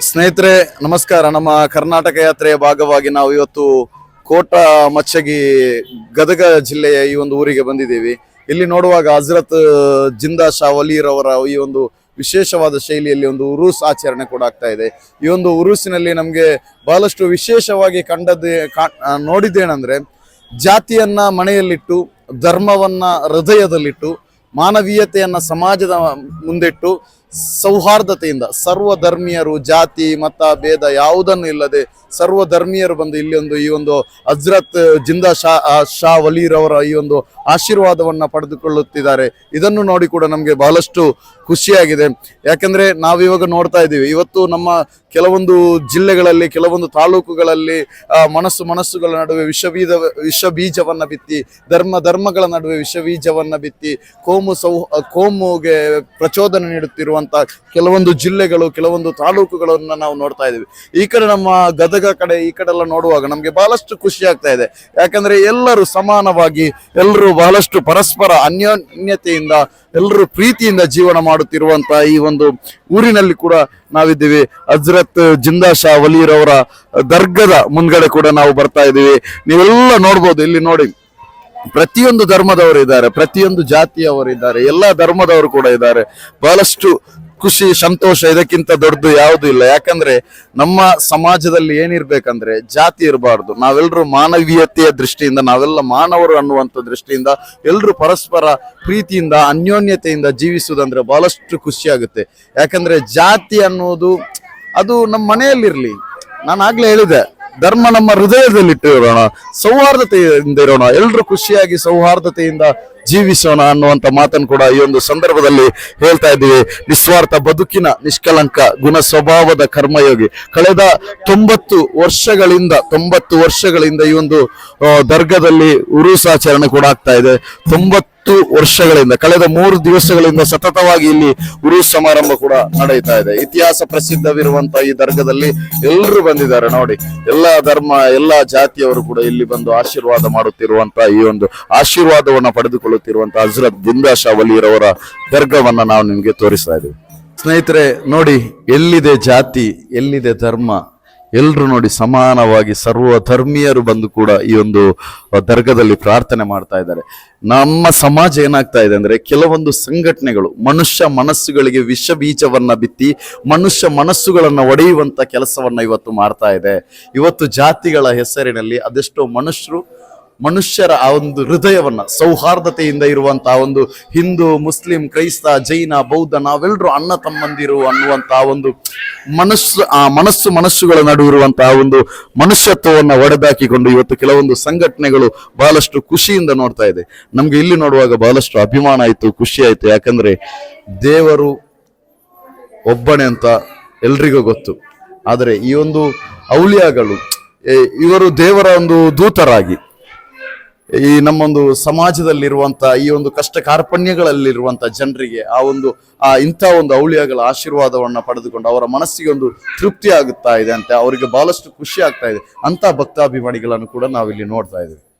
ಸ್ನೇಹಿತರೆ, ನಮಸ್ಕಾರ. ನಮ್ಮ ಕರ್ನಾಟಕ ಯಾತ್ರೆಯ ಭಾಗವಾಗಿ ನಾವು ಇವತ್ತು ಕೋಟ ಮಚ್ಚಗಿ ಗದಗ ಜಿಲ್ಲೆಯ ಈ ಒಂದು ಊರಿಗೆ ಬಂದಿದ್ದೀವಿ. ಇಲ್ಲಿ ನೋಡುವಾಗ ಹಜರತ್ ಜಿಂದಾ ಶಾ ವಲೀರವರ ಈ ಒಂದು ವಿಶೇಷವಾದ ಶೈಲಿಯಲ್ಲಿ ಒಂದು ಉರುಸ್ ಆಚರಣೆ ಕೂಡ ಆಗ್ತಾ ಇದೆ. ಈ ಒಂದು ಉರುಸಿನಲ್ಲಿ ನಮಗೆ ಬಹಳಷ್ಟು ವಿಶೇಷವಾಗಿ ಕಂಡದ್ದು ನೋಡಿದ್ದೇನೆಂದ್ರೆ, ಜಾತಿಯನ್ನ ಮನೆಯಲ್ಲಿಟ್ಟು, ಧರ್ಮವನ್ನ ಹೃದಯದಲ್ಲಿಟ್ಟು, ಮಾನವೀಯತೆಯನ್ನ ಸಮಾಜದ ಮುಂದಿಟ್ಟು ಸೌಹಾರ್ದತೆಯಿಂದ ಸರ್ವ ಧರ್ಮೀಯರು ಜಾತಿ, ಮತ, ಭೇದ ಯಾವುದನ್ನು ಇಲ್ಲದೆ ಸರ್ವ ಧರ್ಮೀಯರು ಬಂದು ಇಲ್ಲಿ ಒಂದು ಈ ಒಂದು ಹಜ್ರತ್ ಜಿಂದಾ ಶಾ ಶಾ ವಲೀರವರ ಈ ಒಂದು ಆಶೀರ್ವಾದವನ್ನು ಪಡೆದುಕೊಳ್ಳುತ್ತಿದ್ದಾರೆ. ಇದನ್ನು ನೋಡಿ ಕೂಡ ನಮಗೆ ಬಹಳಷ್ಟು ಖುಷಿಯಾಗಿದೆ. ಯಾಕಂದ್ರೆ ನಾವಿವಾಗ ನೋಡ್ತಾ ಇದ್ದೀವಿ, ಇವತ್ತು ನಮ್ಮ ಕೆಲವೊಂದು ಜಿಲ್ಲೆಗಳಲ್ಲಿ, ಕೆಲವೊಂದು ತಾಲೂಕುಗಳಲ್ಲಿ ಮನಸ್ಸು, ಮನಸ್ಸುಗಳ ನಡುವೆ ವಿಷಬೀಜ, ವಿಷಬೀಜವನ್ನು ಬಿತ್ತಿ, ಧರ್ಮ, ಧರ್ಮಗಳ ನಡುವೆ ವಿಷಬೀಜವನ್ನು ಬಿತ್ತಿ, ಕೋಮು ಸೌ, ಕೋಮುಗೆ ಪ್ರಚೋದನೆ ನೀಡುತ್ತಿರುವಂತ ಕೆಲವೊಂದು ಜಿಲ್ಲೆಗಳು, ಕೆಲವೊಂದು ತಾಲೂಕುಗಳನ್ನ ನಾವು ನೋಡ್ತಾ ಇದ್ದೀವಿ. ಈ ಕಡೆ ನಮ್ಮ ಗದಗ ಕಡೆ ಈ ಕಡೆ ಎಲ್ಲ ನೋಡುವಾಗ ನಮಗೆ ಬಹಳಷ್ಟು ಖುಷಿ ಆಗ್ತಾ ಇದೆ. ಯಾಕಂದ್ರೆ ಎಲ್ಲರೂ ಸಮಾನವಾಗಿ, ಎಲ್ಲರೂ ಬಹಳಷ್ಟು ಪರಸ್ಪರ ಅನ್ಯೋನ್ಯತೆಯಿಂದ, ಎಲ್ಲರೂ ಪ್ರೀತಿಯಿಂದ ಜೀವನ ಮಾಡುತ್ತಿರುವಂತ ಈ ಒಂದು ಊರಿನಲ್ಲಿ ಕೂಡ ನಾವಿದ್ದೀವಿ. ಅಜ್ರತ್ ಜಿಂದಾ ಶಾ ವಲಿರವರ ದರ್ಗದ ಮುಂದ್ಗಡೆ ಕೂಡ ನಾವು ಬರ್ತಾ ಇದ್ದೀವಿ. ನೀವೆಲ್ಲ ನೋಡ್ಬೋದು, ಇಲ್ಲಿ ನೋಡಿ. ಪ್ರತಿಯೊಂದು ಧರ್ಮದವರು ಇದ್ದಾರೆ, ಪ್ರತಿಯೊಂದು ಜಾತಿಯವರು ಇದ್ದಾರೆ, ಎಲ್ಲಾ ಧರ್ಮದವರು ಕೂಡ ಇದ್ದಾರೆ. ಬಹಳಷ್ಟು ಖುಷಿ, ಸಂತೋಷ ಇದಕ್ಕಿಂತ ದೊಡ್ಡದು ಯಾವುದು ಇಲ್ಲ. ಯಾಕಂದ್ರೆ ನಮ್ಮ ಸಮಾಜದಲ್ಲಿ ಏನಿರ್ಬೇಕಂದ್ರೆ ಜಾತಿ ಇರಬಾರ್ದು. ನಾವೆಲ್ಲರೂ ಮಾನವೀಯತೆಯ ದೃಷ್ಟಿಯಿಂದ, ನಾವೆಲ್ಲ ಮಾನವರು ಅನ್ನುವಂಥ ದೃಷ್ಟಿಯಿಂದ ಎಲ್ಲರೂ ಪರಸ್ಪರ ಪ್ರೀತಿಯಿಂದ, ಅನ್ಯೋನ್ಯತೆಯಿಂದ ಜೀವಿಸುವುದಂದ್ರೆ ಬಹಳಷ್ಟು ಖುಷಿಯಾಗುತ್ತೆ ಯಾಕಂದ್ರೆ ಜಾತಿ ಅನ್ನೋದು, ಅದು ನಮ್ಮ ಮನೆಯಲ್ಲಿರ್ಲಿ ನಾನು ಆಗ್ಲೇ ಹೇಳಿದೆ. ಧರ್ಮ ನಮ್ಮ ಹೃದಯದಲ್ಲಿ ಇರೋಣ ಸೌಹಾರ್ದತೆಯಿಂದ ಇರೋಣ. ಎಲ್ಲರೂ ಖುಷಿಯಾಗಿ ಸೌಹಾರ್ದತೆಯಿಂದ ಜೀವಿಸೋಣ ಅನ್ನುವಂಥ ಮಾತನ್ನು ಕೂಡ ಈ ಒಂದು ಸಂದರ್ಭದಲ್ಲಿ ಹೇಳ್ತಾ ಇದ್ದೀವಿ. ನಿಸ್ವಾರ್ಥ ಬದುಕಿನ ನಿಷ್ಕಲಂಕ ಗುಣ ಸ್ವಭಾವದ ಕರ್ಮಯೋಗಿ. ಕಳೆದ ತೊಂಬತ್ತು ವರ್ಷಗಳಿಂದ ತೊಂಬತ್ತು ವರ್ಷಗಳಿಂದ ಈ ಒಂದು ದರ್ಗದಲ್ಲಿ ಉರುಸಾಚರಣೆ ಕೂಡ ಆಗ್ತಾ ಇದೆ. ತೊಂಬತ್ತು ವರ್ಷಗಳಿಂದ, ಕಳೆದ ಮೂರು ದಿವಸಗಳಿಂದ ಸತತವಾಗಿ ಇಲ್ಲಿ ಉರು ಸಮಾರಂಭ ಕೂಡ ನಡೆಯುತ್ತಾ ಇದೆ. ಇತಿಹಾಸ ಪ್ರಸಿದ್ಧವಿರುವಂತಹ ಈ ದರ್ಗದಲ್ಲಿ ಎಲ್ಲರೂ ಬಂದಿದ್ದಾರೆ ನೋಡಿ. ಎಲ್ಲಾ ಧರ್ಮ, ಎಲ್ಲಾ ಜಾತಿಯವರು ಕೂಡ ಇಲ್ಲಿ ಬಂದು ಆಶೀರ್ವಾದ ಮಾಡುತ್ತಿರುವಂತಹ ಈ ಒಂದು ಆಶೀರ್ವಾದವನ್ನು ಆಶೀರ್ವಾದವನ್ನ ಪಡೆದುಕೊಳ್ಳುತ್ತಿರುವಂತಹ ಹಜರತ್ ದಿಂದಾ ಶಾ ದರ್ಗವನ್ನ ನಾವು ನಿಮಗೆ ತೋರಿಸ್ತಾ ಇದ್ದೀವಿ. ಸ್ನೇಹಿತರೆ, ನೋಡಿ, ಎಲ್ಲಿದೆ ಜಾತಿ, ಎಲ್ಲಿದೆ ಧರ್ಮ ಎಲ್ಲರೂ ನೋಡಿ ಸಮಾನವಾಗಿ ಸರ್ವ ಧರ್ಮೀಯರು ಬಂದು ಕೂಡ ಈ ಒಂದು ದರ್ಗದಲ್ಲಿ ಪ್ರಾರ್ಥನೆ ಮಾಡ್ತಾ ಇದ್ದಾರೆ. ನಮ್ಮ ಸಮಾಜ ಏನಾಗ್ತಾ ಇದೆ ಅಂದ್ರೆ, ಕೆಲವೊಂದು ಸಂಘಟನೆಗಳು ಮನುಷ್ಯ ಮನಸ್ಸುಗಳಿಗೆ ವಿಷ ಬೀಜವನ್ನ ಬಿತ್ತಿ, ಮನುಷ್ಯ ಮನಸ್ಸುಗಳನ್ನ ಒಡೆಯುವಂತ ಕೆಲಸವನ್ನ ಇವತ್ತು ಮಾಡ್ತಾ ಇದೆ. ಇವತ್ತು ಜಾತಿಗಳ ಹೆಸರಿನಲ್ಲಿ ಅದೆಷ್ಟೋ ಮನುಷ್ಯರು ಮನುಷ್ಯರ ಆ ಒಂದು ಹೃದಯವನ್ನ, ಸೌಹಾರ್ದತೆಯಿಂದ ಇರುವಂತಹ ಒಂದು ಹಿಂದೂ, ಮುಸ್ಲಿಂ, ಕ್ರೈಸ್ತ, ಜೈನ, ಬೌದ್ಧ ನಾವೆಲ್ಲರೂ ಅಣ್ಣ ತಮ್ಮಂದಿರು ಅನ್ನುವಂತಹ ಒಂದು ಮನಸ್ಸು, ಆ ಮನಸ್ಸು ಮನಸ್ಸುಗಳ ನಡುವೆ ಇರುವಂತಹ ಒಂದು ಮನುಷ್ಯತ್ವವನ್ನ ಒಡೆದಾಕಿಕೊಂಡು ಇವತ್ತು ಕೆಲವೊಂದು ಸಂಘಟನೆಗಳು ಬಹಳಷ್ಟು ಖುಷಿಯಿಂದ ನೋಡ್ತಾ ಇದೆ. ನಮ್ಗೆ ಇಲ್ಲಿ ನೋಡುವಾಗ ಬಹಳಷ್ಟು ಅಭಿಮಾನ ಆಯ್ತು, ಖುಷಿ ಆಯ್ತು. ಯಾಕಂದ್ರೆ ದೇವರು ಒಬ್ಬನೇ ಅಂತ ಎಲ್ರಿಗೂ ಗೊತ್ತು. ಆದರೆ ಈ ಒಂದು ಔಲಿಯಾಗಳು ಇವರು ದೇವರ ಒಂದು ದೂತರಾಗಿ ಈ ನಮ್ಮೊಂದು ಸಮಾಜದಲ್ಲಿರುವಂತ, ಈ ಒಂದು ಕಷ್ಟ ಕಾರ್ಪಣ್ಯಗಳಲ್ಲಿರುವಂತ ಜನರಿಗೆ ಆ ಒಂದು, ಆ ಇಂಥ ಒಂದು ಔಳಿಯಗಳ ಆಶೀರ್ವಾದವನ್ನ ಪಡೆದುಕೊಂಡು ಅವರ ಮನಸ್ಸಿಗೆ ಒಂದು ತೃಪ್ತಿ ಆಗುತ್ತಾ ಇದೆ ಅಂತ, ಅವರಿಗೆ ಬಹಳಷ್ಟು ಖುಷಿ ಆಗ್ತಾ ಇದೆ. ಅಂತ ಭಕ್ತಾಭಿಮಾನಿಗಳನ್ನು ಕೂಡ ನಾವಿಲ್ಲಿ ನೋಡ್ತಾ ಇದ್ದೀವಿ.